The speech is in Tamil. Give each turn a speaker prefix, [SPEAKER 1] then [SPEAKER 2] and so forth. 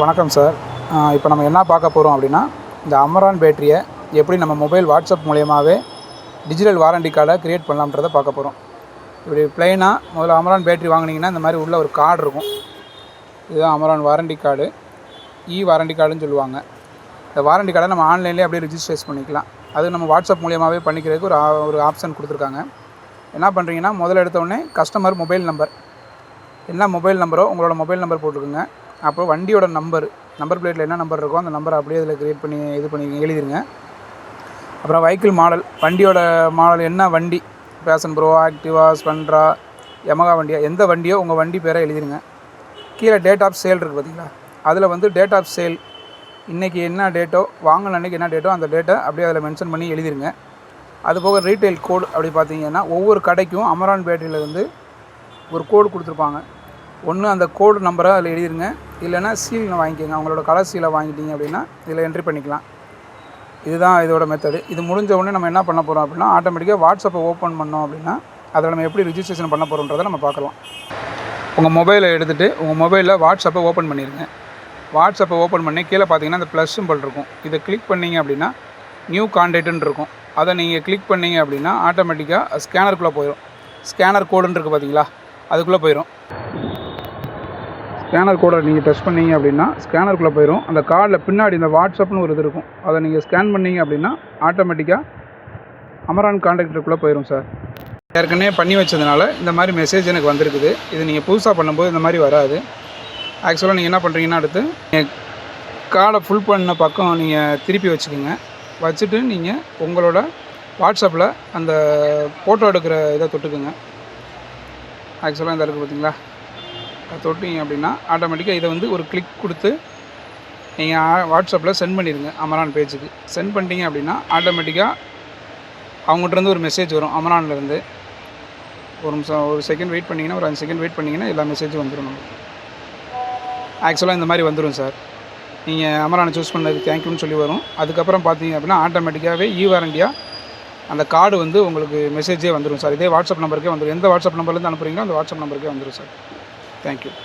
[SPEAKER 1] வணக்கம் சார். இப்போ நம்ம என்ன பார்க்க போகிறோம் அப்படின்னா இந்த அமரான் பேட்டரியை எப்படி நம்ம மொபைல் வாட்ஸ்அப் மூலியமாகவே டிஜிட்டல் வாரண்டி கார்டை க்ரியேட் பண்ணலாம்ன்றதை பார்க்க போகிறோம் இப்படி பிளெயினாக முதல்ல அமரான் பேட்டரி வாங்குனீங்கன்னா இந்த மாதிரி உள்ள ஒரு கார்டு இருக்கும். இதுதான் Amaron warranty card E warranty கார்டுன்னு சொல்லுவாங்க. இந்த வாரண்டி கார்டை நம்ம ஆன்லைன்லேயே அப்படியே ரிஜிஸ்ட்ரேஸ் பண்ணிக்கலாம். அது நம்ம வாட்ஸ்அப் மூலியமாகவே பண்ணிக்கிறதுக்கு ஒரு ஒரு ஆப்ஷன் கொடுத்துருக்காங்க. என்ன பண்ணுறீங்கன்னா முதல்ல எடுத்தோடனே கஸ்டமர் மொபைல் நம்பர் என்ன மொபைல் நம்பரோ உங்களோட மொபைல் நம்பர் போட்டுக்கோங்க. அப்புறம் வண்டியோட நம்பர் நம்பர் பிளேட்டில் என்ன நம்பர் இருக்கோ அந்த நம்பரை அப்படியே இதில் க்ரியேட் பண்ணி இது பண்ணி எழுதிருங்க. அப்புறம் வெஹிக்கிள் மாடல் வண்டியோட மாடல் என்ன வண்டி? பேஷன் ப்ரோ ஆக்டிவா ஸ்பெண்ட்ரா யமகா வண்டியா? எந்த வண்டியோ உங்கள் வண்டி பேரை எழுதிருங்க. கீழே டேட் ஆஃப் சேல் இருக்குது பார்த்தீங்களா அதில் வந்து டேட் ஆஃப் சேல் இன்றைக்கி என்ன டேட்டோ வாங்கின அன்றைக்கி என்ன டேட்டோ அந்த டேட்டை அப்படியே அதில் மென்ஷன் பண்ணி எழுதிருங்க. அது போக ரீட்டைல் கோடு அப்படி பார்த்தீங்கன்னா ஒவ்வொரு கடைக்கும் அமரான் பேட்டரியில் வந்து ஒரு கோடு கொடுத்துருப்பாங்க. ஒன்று அந்த கோடு நம்பரை அதில் எழுதிருங்க. இல்லைன்னா சீல் வாங்கிக்கோங்க. அவங்களோட கலர் சீலை வாங்கிட்டீங்க அப்படின்னா இதில் என்ட்ரி பண்ணிக்கலாம். இதுதான் இதோட மெத்தடு இது முடிஞ்ச உடனே நம்ம என்ன பண்ண போகிறோம் அப்படின்னா ஆட்டோமேட்டிக்காக வாட்ஸ்அப்பை ஓப்பன் பண்ணோம் அப்படின்னா அதில் நம்ம எப்படி ரிஜிஸ்ட்ரேஷன் பண்ண போகிறோன்றதை நம்ம பார்க்கலாம். உங்கள் மொபைலை எடுத்துகிட்டு உங்கள் மொபைலில் வாட்ஸ்அப்பை ஓப்பன் பண்ணிடுங்க வாட்ஸ்அப்பை ஓப்பன் பண்ணி கீழே பார்த்தீங்கன்னா அந்த ப்ளஸ் சிம்பிள் இருக்கும். இதை கிளிக் பண்ணீங்க அப்படின்னா நியூ கான்டாக்ட்னு இருக்கும். அதை நீங்கள் கிளிக் பண்ணிங்க அப்படின்னா ஆட்டோமேட்டிக்காக ஸ்கேனருக்குள்ளே போயிடும் ஸ்கேனர் கோடுன்னு இருக்குது பார்த்தீங்களா? அதுக்குள்ளே போயிடும் ஸ்கேனர் கோடை நீங்கள் டச் பண்ணீங்க அப்படின்னா ஸ்கேனருக்குள்ளே போயிடும் அந்த கார்டில் பின்னாடி இந்த வாட்ஸ்அப்னு ஒரு இது இருக்கும். அதை நீங்கள் ஸ்கேன் பண்ணீங்க அப்படின்னா ஆட்டோமேட்டிக்காக அமரான் கான்டாக்டருக்குள்ளே போயிடும் சார் ஏற்கனவே பண்ணி வச்சதுனால இந்த மாதிரி மெசேஜ் எனக்கு வந்திருக்குது. இது நீங்கள் புதுசாக பண்ணும்போது இந்த மாதிரி வராது. ஆக்சுவலாக நீங்கள் என்ன பண்ணுறீங்கன்னா அடுத்து கார்டை ஃபுல் பண்ண பக்கம் நீங்கள் திருப்பி வச்சுக்கோங்க. வச்சுட்டு நீங்கள் உங்களோட வாட்ஸ்அப்பில் அந்த ஃபோட்டோ எடுக்கிற இதை தொட்டுக்குங்க. ஆக்சுவலாக இந்த இருக்குது பார்த்தீங்களா? தொட்டிங்க அப்படின்னா ஆட்டோமேட்டிக்காக இதை வந்து ஒரு கிளிக் கொடுத்து நீங்கள் வாட்ஸ்அப்பில் சென்ட் பண்ணிடுங்க அமரான் பேஜுக்கு. சென்ட் பண்ணிட்டீங்க அப்படின்னா ஆட்டோமேட்டிக்காக அவங்ககிட்டருந்து ஒரு மெசேஜ் வரும் அமரான்லேருந்து ஒரு நிமிஷம் ஒரு செகண்ட் வெயிட் பண்ணிங்கன்னா ஒரு அஞ்சு செகண்ட் வெயிட் பண்ணிங்கன்னா எல்லா மெசேஜும் வந்துடும் நமக்கு. ஆக்சுவலாக இந்த மாதிரி வந்துடும் சார். நீங்கள் அமரானை சூஸ் பண்ணது தேங்க்யூன்னு சொல்லி வரும். அதுக்கப்புறம் பார்த்தீங்க அப்படின்னா ஆட்டோமேட்டிக்காகவே இ வாரண்டியாக அந்த கார்டு வந்து உங்களுக்கு மெசேஜே வந்துடும் சார். இதே வாட்ஸ்அப் நம்பருக்கே வந்துடும் எந்த வாட்ஸ்அப் நம்பர்லேருந்து அனுப்புகிறீங்களோ அந்த வாட்ஸ்அப் நம்பருக்கே வந்துடும் சார். Thank you.